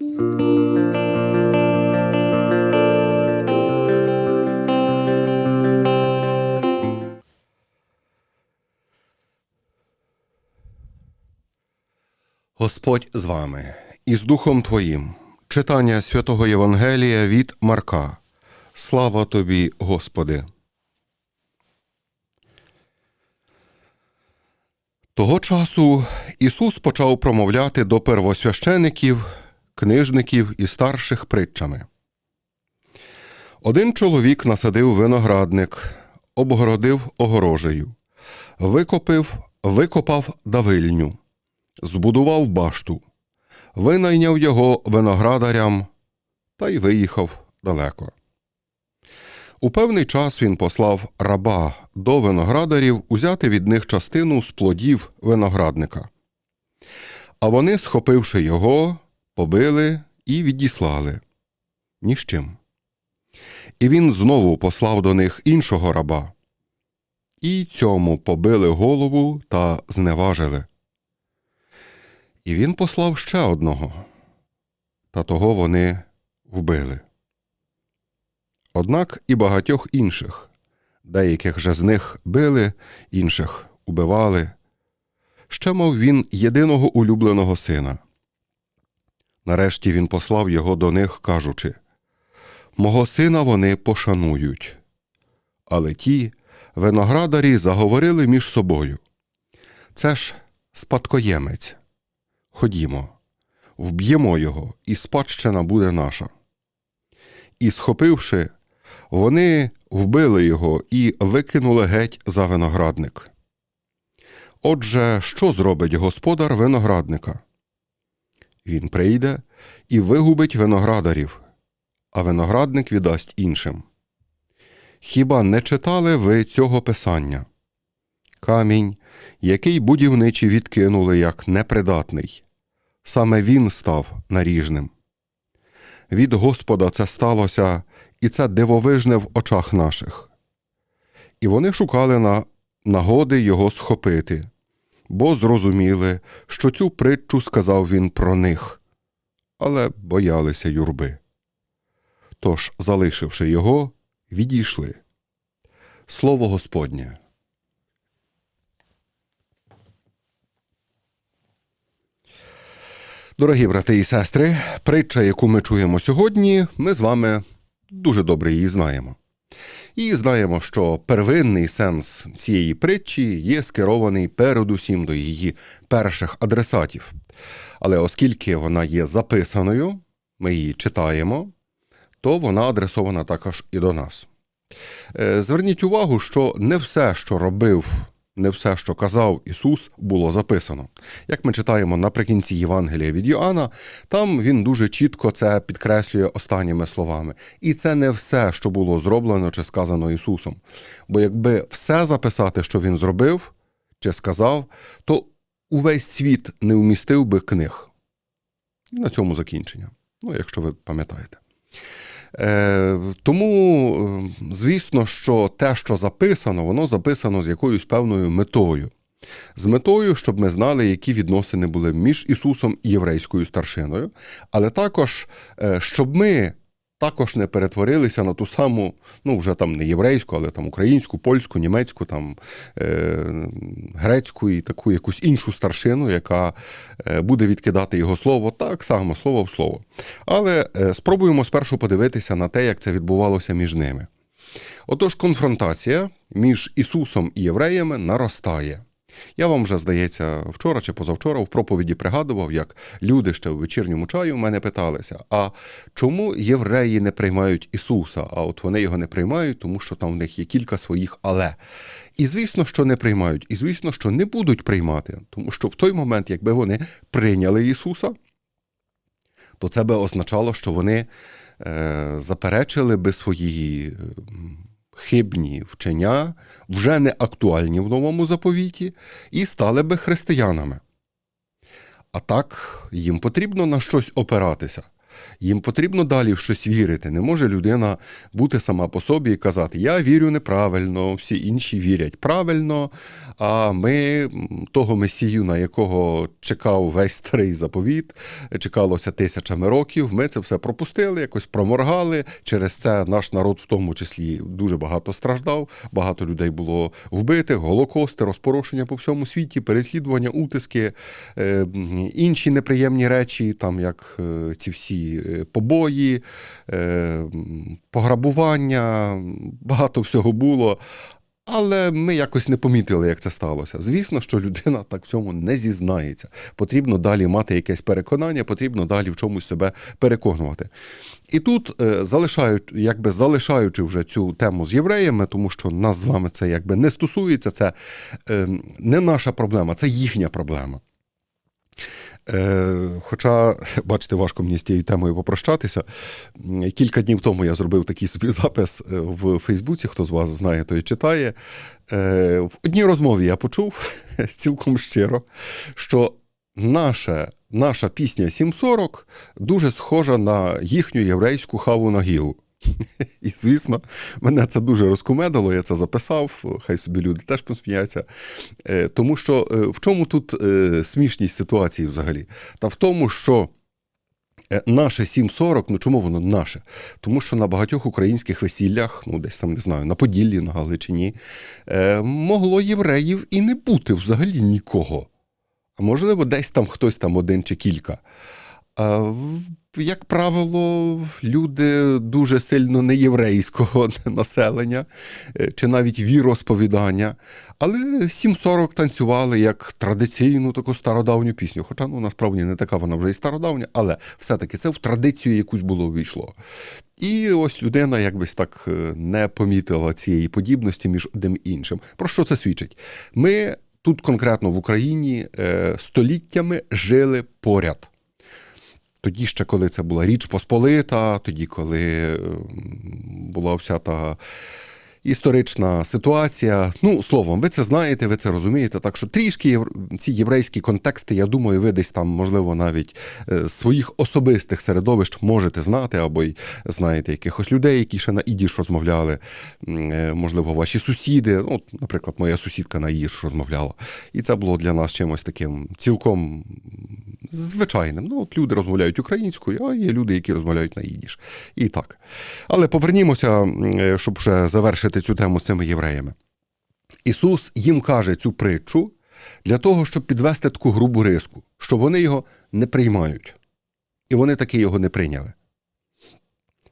Господь з вами і з Духом Твоїм. Читання святого Євангелія від Марка. Слава тобі, Господи. Того часу Ісус почав промовляти до первосвящеників, книжників і старших притчами. Один чоловік насадив виноградник, обгородив огорожею, викопив, викопав давильню, збудував башту, винайняв його виноградарям та й виїхав далеко. У певний час він послав раба до виноградарів узяти від них частину з плодів виноградника. А вони, схопивши його, побили і відіслали ні з чим. І він знову послав до них іншого раба. І цьому побили голову та зневажили. І він послав ще одного, та того вони вбили. Однак і багатьох інших, деяких же з них били, інших убивали. Ще мав він єдиного улюбленого сина. Нарешті він послав його до них, кажучи Мого сина вони пошанують. Але ті виноградарі заговорили між собою. Це ж спадкоємець. Ходімо, вб'ємо його, і спадщина буде наша. І, схопивши, вони вбили його і викинули геть за виноградник. Отже, що зробить господар виноградника? Він прийде і вигубить виноградарів, а виноградник віддасть іншим. Хіба не читали ви цього писання? Камінь, який будівничі відкинули як непридатний, саме він став наріжним. Від Господа це сталося, і це дивовижне в очах наших. І вони шукали на нагоди його схопити, бо зрозуміли, що цю притчу сказав він про них, але боялися юрби. Тож, залишивши його, відійшли. Слово Господнє. Дорогі брати і сестри, притча, яку ми чуємо сьогодні, ми з вами дуже добре її знаємо. І знаємо, що первинний сенс цієї притчі є скерований передусім до її перших адресатів. Але оскільки вона є записаною, ми її читаємо, то вона адресована також і до нас. Е, Зверніть увагу, що не все, що робив не все, що казав Ісус, було записано. Як ми читаємо наприкінці Євангелія від Йоанна, там він дуже чітко це підкреслює останніми словами. І це не все, що було зроблено чи сказано Ісусом. Бо якби все записати, що Він зробив чи сказав, то увесь світ не вмістив би книг. І на цьому закінчення. Ну, якщо ви пам'ятаєте. Е, Тому, е, звісно, що те, що записано, воно записано з якоюсь певною метою. З метою, щоб ми знали, які відносини були між Ісусом і єврейською старшиною, але також, е, щоб ми також не перетворилися на ту саму, ну вже там не єврейську, але там українську, польську, німецьку, там е, грецьку і таку якусь іншу старшину, яка е, буде відкидати його слово так само, слово в слово. Але е, спробуємо спершу подивитися на те, як це відбувалося між ними. Отож, конфронтація між Ісусом і євреями наростає. Я вам вже, здається, вчора чи позавчора в проповіді пригадував, як люди ще в вечірньому чаю в мене питалися: а чому євреї не приймають Ісуса? А от вони його не приймають, тому що там в них є кілька своїх але. І звісно, що не приймають, і звісно, що не будуть приймати, тому що в той момент, якби вони прийняли Ісуса, то це би означало, що вони е, заперечили би свої хибні вчення, вже не актуальні в новому заповіті, і стали би християнами. А так їм потрібно на щось опиратися. Їм потрібно далі в щось вірити. Не може людина бути сама по собі і казати: Я вірю неправильно, всі інші вірять правильно. А ми того месію, на якого чекав весь старий заповіт, чекалося тисячами років. Ми це все пропустили, якось проморгали. Через це наш народ, в тому числі, дуже багато страждав. Багато людей було вбитих, голокости, розпорошення по всьому світі, переслідування, утиски, е, інші неприємні речі, там як е, ці всі е, побої, е, пограбування, багато всього було. Але ми якось не помітили, як це сталося. Звісно, що людина так в цьому не зізнається. Потрібно далі мати якесь переконання, потрібно далі в чомусь себе переконувати. І тут, е, залишають, якби залишаючи вже цю тему з євреями, тому що нас з вами це якби не стосується, це е, не наша проблема, це їхня проблема. Е, Хоча, бачите, важко мені з тією темою попрощатися. Кілька днів тому я зробив такий собі запис е, в Фейсбуці, хто з вас знає, той читає. Е, В одній розмові я почув цілком щиро, що наша, наша пісня 740 дуже схожа на їхню єврейську хаву на гілу. І, звісно, мене це дуже розкумедило, я це записав, хай собі люди теж посміються. Е, Тому що е, в чому тут е, смішність ситуації взагалі? Та в тому, що наше 740, ну чому воно наше? Тому що на багатьох українських весіллях, ну десь там не знаю, на Поділлі, на Галичині, могло євреїв і не бути взагалі нікого. А можливо, десь там хтось там один чи кілька. Як правило, люди дуже сильно неєврейського населення, е, чи навіть віросповідання, але 7.40 танцювали як традиційну таку стародавню пісню. Хоча ну, насправді не така вона вже і стародавня, але все-таки це в традицію якусь було увійшло. І ось людина якось так е, не помітила цієї подібності між одним і іншим. Про що це свідчить? Ми тут конкретно в Україні е, століттями жили поряд. Тоді ще, коли це була Річ Посполита, тоді, коли ем, була вся та історична ситуація. Ну, словом, ви це знаєте, ви це розумієте. Так що трішки ці єврейські контексти, я думаю, ви десь там, можливо, навіть е, з своїх особистих середовищ можете знати, або й знаєте якихось людей, які ще на ідіш розмовляли. Е, Можливо, ваші сусіди. Ну, наприклад, моя сусідка на ідіш розмовляла. І це було для нас чимось таким цілком звичайним. Ну, от люди розмовляють українською, а є люди, які розмовляють на ідіш. І так. Але повернімося, е, щоб вже завершити цю тему з цими євреями. Ісус їм каже цю притчу для того, щоб підвести таку грубу риску, що вони його не приймають. І вони таки його не прийняли.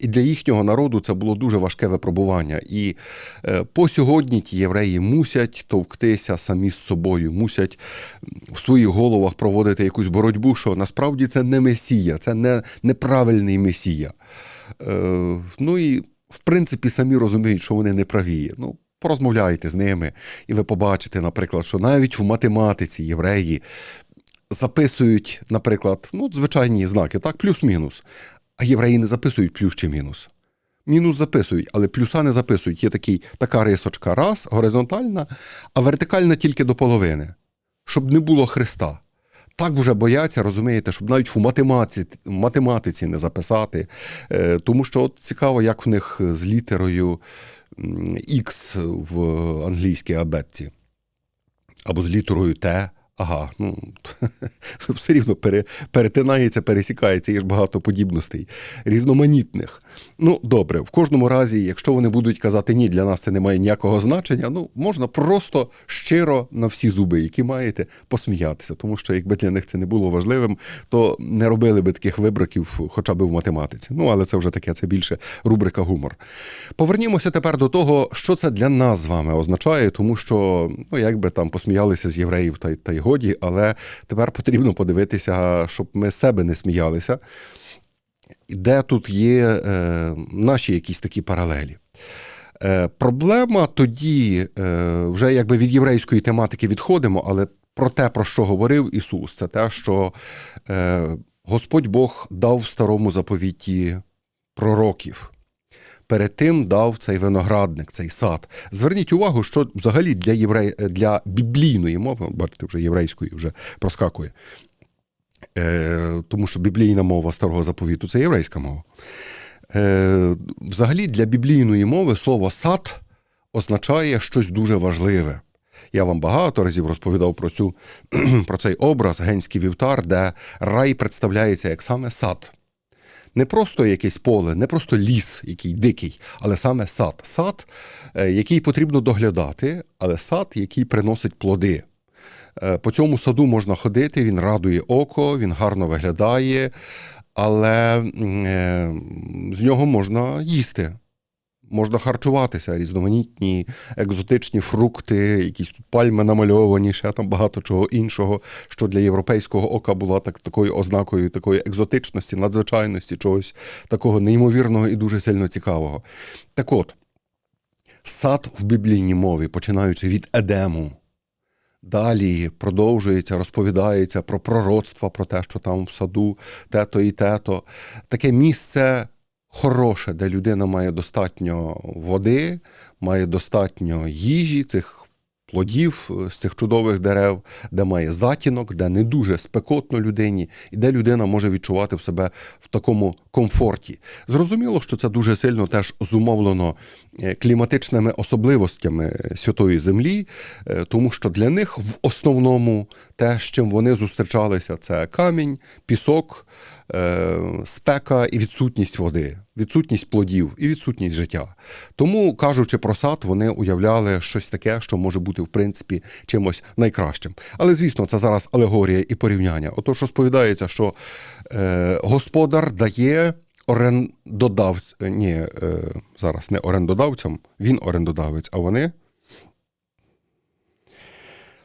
І для їхнього народу це було дуже важке випробування. І е, по сьогодні ті євреї мусять товктися самі з собою, мусять в своїх головах проводити якусь боротьбу, що насправді це не месія, це не неправильний месія. Е, ну і в принципі самі розуміють, що вони не праві. Ну, порозмовляйте з ними, і ви побачите, наприклад, що навіть в математиці євреї записують, наприклад, ну, звичайні знаки, так, плюс-мінус. А євреї не записують плюс чи мінус. Мінус записують, але плюса не записують. Є такий, така рисочка раз, горизонтальна, а вертикальна тільки до половини, щоб не було хреста. Так вже бояться, розумієте, щоб навіть в математиці, математиці не записати. Е, тому що от цікаво, як в них з літерою X в англійській абетці. Або з літерою Т. Ага, ну все рівно пере, перетинається, пересікається, є ж багато подібностей різноманітних. Ну, добре, в кожному разі, якщо вони будуть казати ні, для нас це не має ніякого значення, ну можна просто щиро на всі зуби, які маєте, посміятися. Тому що якби для них це не було важливим, то не робили би таких вибраків хоча б в математиці. Ну, але це вже таке, це більше рубрика гумор. Повернімося тепер до того, що це для нас з вами означає, тому що ну, якби там посміялися з євреїв та, та й годі, але тепер потрібно подивитися, щоб ми з себе не сміялися. Де тут є е, наші якісь такі паралелі. Е, проблема тоді, е, вже якби від єврейської тематики відходимо, але про те, про що говорив Ісус, це те, що е, Господь Бог дав в старому заповіті пророків. Перед тим дав цей виноградник, цей сад. Зверніть увагу, що взагалі для єврей, для біблійної мови, бачите, вже єврейської вже проскакує. Е, тому що біблійна мова старого заповіту це єврейська мова. Е, Взагалі, для біблійної мови слово сад означає щось дуже важливе. Я вам багато разів розповідав про цю, про цей образ, генський вівтар, де рай представляється як саме сад. Не просто якесь поле, не просто ліс, який дикий, але саме сад. Сад, е, який потрібно доглядати, але сад, який приносить плоди. Е, По цьому саду можна ходити, він радує око, він гарно виглядає, але е, з нього можна їсти. Можна харчуватися, різноманітні екзотичні фрукти, якісь тут пальми намальовані, ще там багато чого іншого, що для європейського ока була так, такою ознакою такої екзотичності, надзвичайності, чогось такого неймовірного і дуже сильно цікавого. Так от, сад в біблійній мові, починаючи від Едему, Далі продовжується, розповідається про пророцтва, про те, що там в саду те-то і те-то. Таке місце хороше, де людина має достатньо води, має достатньо їжі, цих плодів е, з цих чудових дерев, де має затінок, де не дуже спекотно людині, і де людина може відчувати в себе в такому комфорті. Зрозуміло, що це дуже сильно теж зумовлено е, кліматичними особливостями святої землі, е, тому що для них в основному те, з чим вони зустрічалися, це камінь, пісок, е, спека і відсутність води, відсутність плодів і відсутність життя. Тому, кажучи про сад, вони уявляли щось таке, що може бути в принципі чимось найкращим. Але звісно, це зараз алегорія і порівняння. Отож, розповідається, що е, господар дає орендодавцям, ні, е, зараз не орендодавцям, він орендодавець, а вони.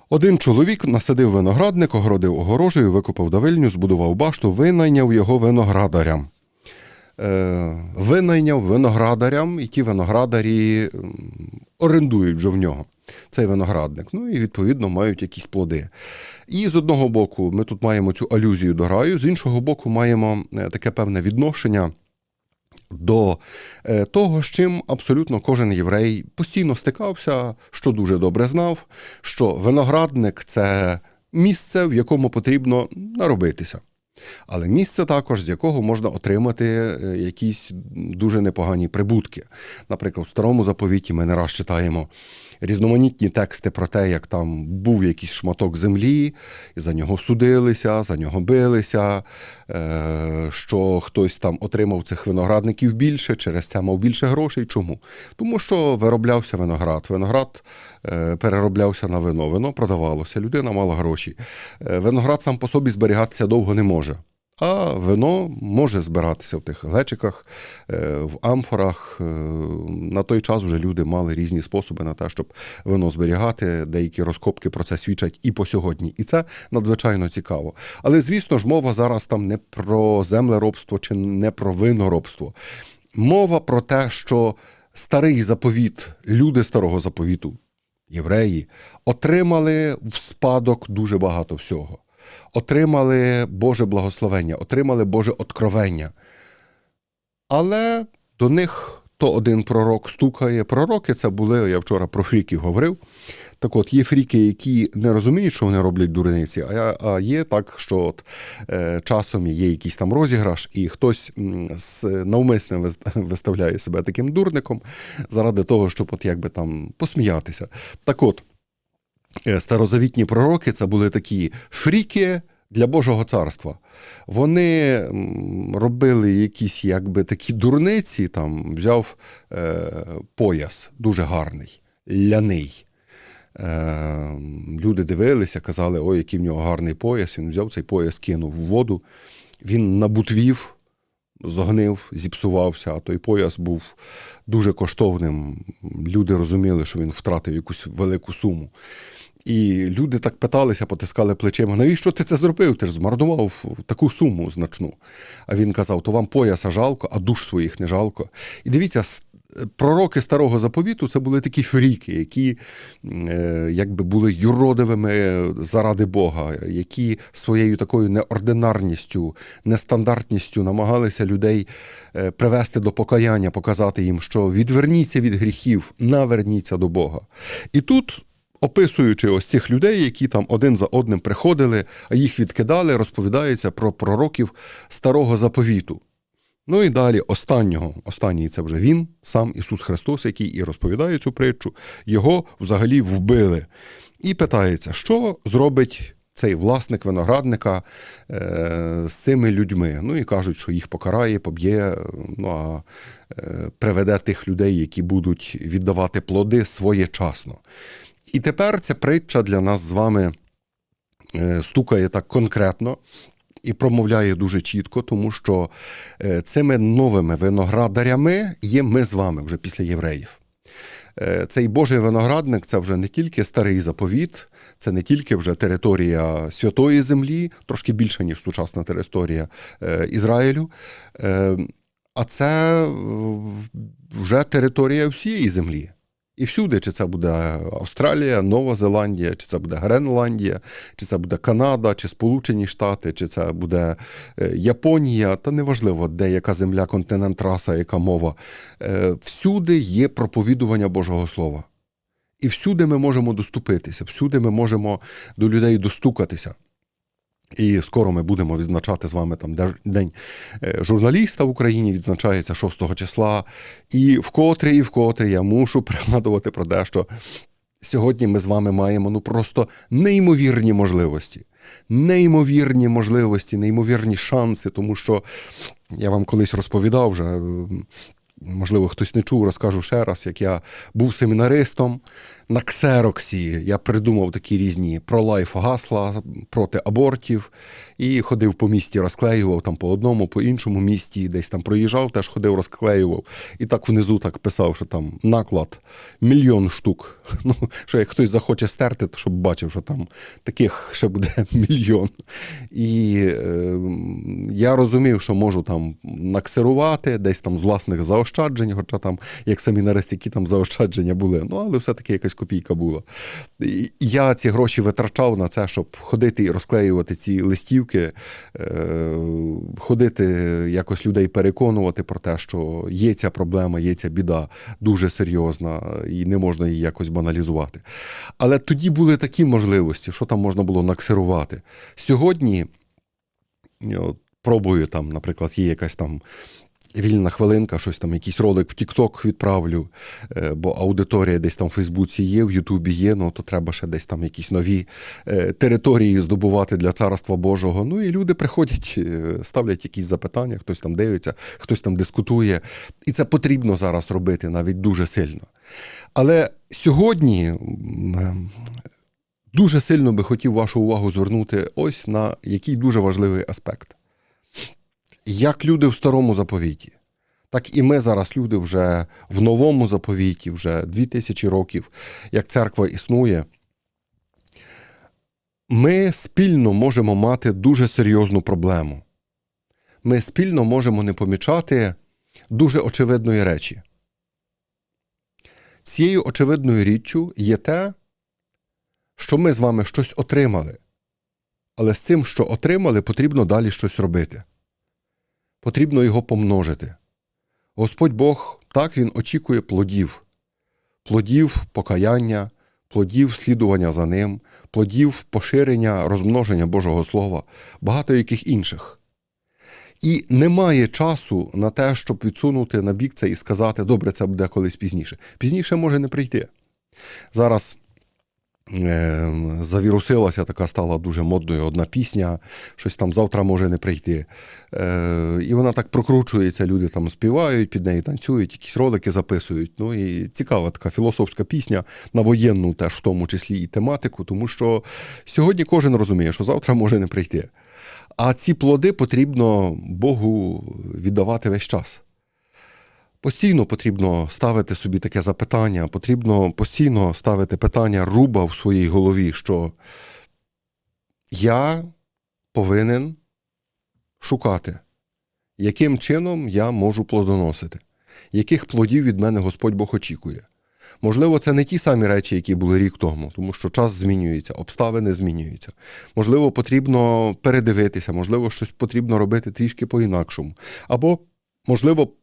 Один чоловік насадив виноградник, огородив огорожею, викопав давильню, збудував башту, винайняв його виноградарям. Е, винайняв виноградарям, і ті виноградарі орендують вже в нього цей виноградник. Ну і відповідно мають якісь плоди. І з одного боку, ми тут маємо цю алюзію до раю, з іншого боку, маємо е, таке певне відношення. До е, того, з чим абсолютно кожен єврей постійно стикався, що дуже добре знав, що виноградник це місце, в якому потрібно наробитися. Але місце також, з якого можна отримати е, якісь дуже непогані прибутки. Наприклад, в старому заповіті ми не раз читаємо різноманітні тексти про те, як там був якийсь шматок землі, і за нього судилися, за нього билися, е, що хтось там отримав цих виноградників більше, через це мав більше грошей. Чому? Тому що вироблявся виноград. Виноград е, перероблявся на вино, вино продавалося, людина мала гроші. Е, Виноград сам по собі зберігатися довго не може. А вино може збиратися в тих глечиках, е, в амфорах. Е, На той час вже люди мали різні способи на те, щоб вино зберігати. Деякі розкопки про це свідчать і по сьогодні. І це надзвичайно цікаво. Але звісно ж, мова зараз там не про землеробство чи не про виноробство. Мова про те, що старий заповіт, люди старого заповіту, євреї, отримали в спадок дуже багато всього отримали Боже благословення, отримали Боже откровення. Але до них то один пророк стукає. Пророки це були, я вчора про фріків говорив. Так от, є фріки, які не розуміють, що вони роблять дурниці, а є так, що от, е, часом є якийсь там розіграш, і хтось з навмисно виставляє себе таким дурником заради того, щоб от якби там посміятися. Так от. Е, Старозавітні пророки це були такі фріки для Божого царства. Вони робили якісь якби такі дурниці, там взяв е, пояс дуже гарний, ляний. Е, люди дивилися, казали, ой, який в нього гарний пояс. Він взяв цей пояс, кинув в воду, він набутвів, зогнив, зіпсувався, а той пояс був дуже коштовним. Люди розуміли, що він втратив якусь велику суму. І люди так питалися, потискали плечима, навіщо ти це зробив? Ти ж змарнував таку суму значну. А він казав: то вам пояса жалко, а душ своїх не жалко. І дивіться, пророки старого заповіту це були такі фріки, які е, якби були юродивими заради Бога, які своєю такою неординарністю, нестандартністю намагалися людей е, привести до покаяння, показати їм, що відверніться від гріхів, наверніться до Бога. І тут описуючи ось цих людей, які там один за одним приходили, а їх відкидали, розповідається про пророків старого заповіту. Ну і далі останнього, останній це вже він, сам Ісус Христос, який і розповідає цю притчу, його взагалі вбили. І питається, що зробить цей власник виноградника е, з цими людьми. Ну і кажуть, що їх покарає, поб'є, ну а е, приведе тих людей, які будуть віддавати плоди своєчасно. І тепер ця притча для нас з вами е, стукає так конкретно і промовляє дуже чітко, тому що е, цими новими виноградарями є ми з вами вже після євреїв. Е, Цей Божий виноградник це вже не тільки старий заповіт, це не тільки вже територія святої землі, трошки більше, ніж сучасна територія Ізраїлю. А це вже територія всієї землі. І всюди, чи це буде Австралія, Нова Зеландія, чи це буде Гренландія, чи це буде Канада, чи Сполучені Штати, чи це буде е, Японія, та неважливо, де яка земля, континент, раса, яка мова. Е, Всюди є проповідування Божого Слова. І всюди ми можемо доступитися, всюди ми можемо до людей достукатися. І скоро ми будемо відзначати з вами там День е, журналіста в Україні, відзначається 6 числа. І вкотре і вкотре я мушу пригадувати про те, що сьогодні ми з вами маємо ну просто неймовірні можливості. Неймовірні можливості, неймовірні шанси, тому що я вам колись розповідав вже. Можливо, хтось не чув, розкажу ще раз, як я був семінаристом на ксероксі. Я придумав такі різні про-лайф гасла проти абортів і ходив по місті, розклеював там по одному, по іншому місті, десь там проїжджав, теж ходив, розклеював. І так внизу так писав, що там наклад мільйон штук. Ну, що як хтось захоче стерти, то щоб бачив, що там таких ще буде мільйон. І е, я розумів, що можу там наксерувати, десь там з власних заощаджень, хоча там, як семінарист, які там заощадження були, ну але все-таки якась копійка була. Я ці гроші витрачав на це, щоб ходити і розклеювати ці листівки, е, ходити якось людей переконувати про те, що є ця проблема, є ця біда дуже серйозна, і не можна її якось баналізувати. Але тоді були такі можливості, що там можна було наксерувати. Сьогодні пробую там, наприклад, є якась там. Вільна хвилинка, щось там, якийсь ролик в TikTok відправлю, е, бо аудиторія десь там в Фейсбуці є, в Ютубі є, ну то треба ще десь там якісь нові е, території здобувати для царства Божого. Ну і люди приходять, е, ставлять якісь запитання, хтось там дивиться, хтось там дискутує. І це потрібно зараз робити навіть дуже сильно. Але сьогодні дуже сильно би хотів вашу увагу звернути ось на який дуже важливий аспект. Як люди в старому заповіті, так і ми зараз, люди, вже в новому заповіті, вже 2000 років, як церква існує, ми спільно можемо мати дуже серйозну проблему. Ми спільно можемо не помічати дуже очевидної речі. Цією очевидною річчю є те, що ми з вами щось отримали. Але з цим, що отримали, потрібно далі щось робити. Потрібно його помножити. Господь Бог так Він очікує плодів, плодів покаяння, плодів слідування за ним, плодів поширення, розмноження Божого Слова, багато яких інших. І немає часу на те, щоб відсунути на бік це і сказати, добре, це буде колись пізніше. Пізніше може не прийти. Зараз завірусилася, така стала дуже модною одна пісня, щось там завтра може не прийти. Е, і вона так прокручується, люди там співають, під неї танцюють, якісь ролики записують. Ну і цікава така філософська пісня на воєнну, теж в тому числі і тематику, тому що сьогодні кожен розуміє, що завтра може не прийти. А ці плоди потрібно Богу віддавати весь час. Постійно потрібно ставити собі таке запитання, потрібно постійно ставити питання руба в своїй голові, що я повинен шукати, яким чином я можу плодоносити, яких плодів від мене Господь Бог очікує. Можливо, це не ті самі речі, які були рік тому, тому що час змінюється, обставини змінюються. Можливо, потрібно передивитися, можливо, щось потрібно робити трішки по-інакшому. Або, можливо,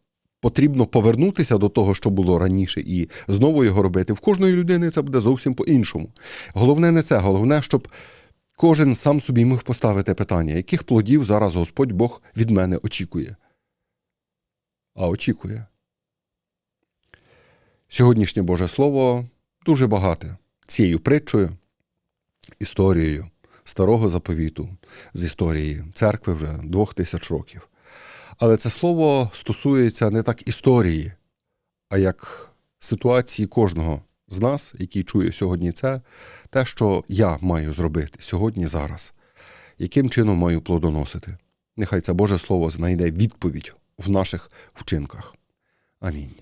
потрібно повернутися до того, що було раніше, і знову його робити. В кожної людини це буде зовсім по-іншому. Головне не це, головне, щоб кожен сам собі міг поставити питання, яких плодів зараз Господь Бог від мене очікує. А очікує. Сьогоднішнє Боже Слово дуже багате цією притчою, історією старого заповіту з історії церкви вже двох тисяч років. Але це слово стосується не так історії, а як ситуації кожного з нас, який чує сьогодні це, те, що я маю зробити сьогодні, зараз, яким чином маю плодоносити. Нехай це Боже Слово знайде відповідь в наших вчинках. Амінь.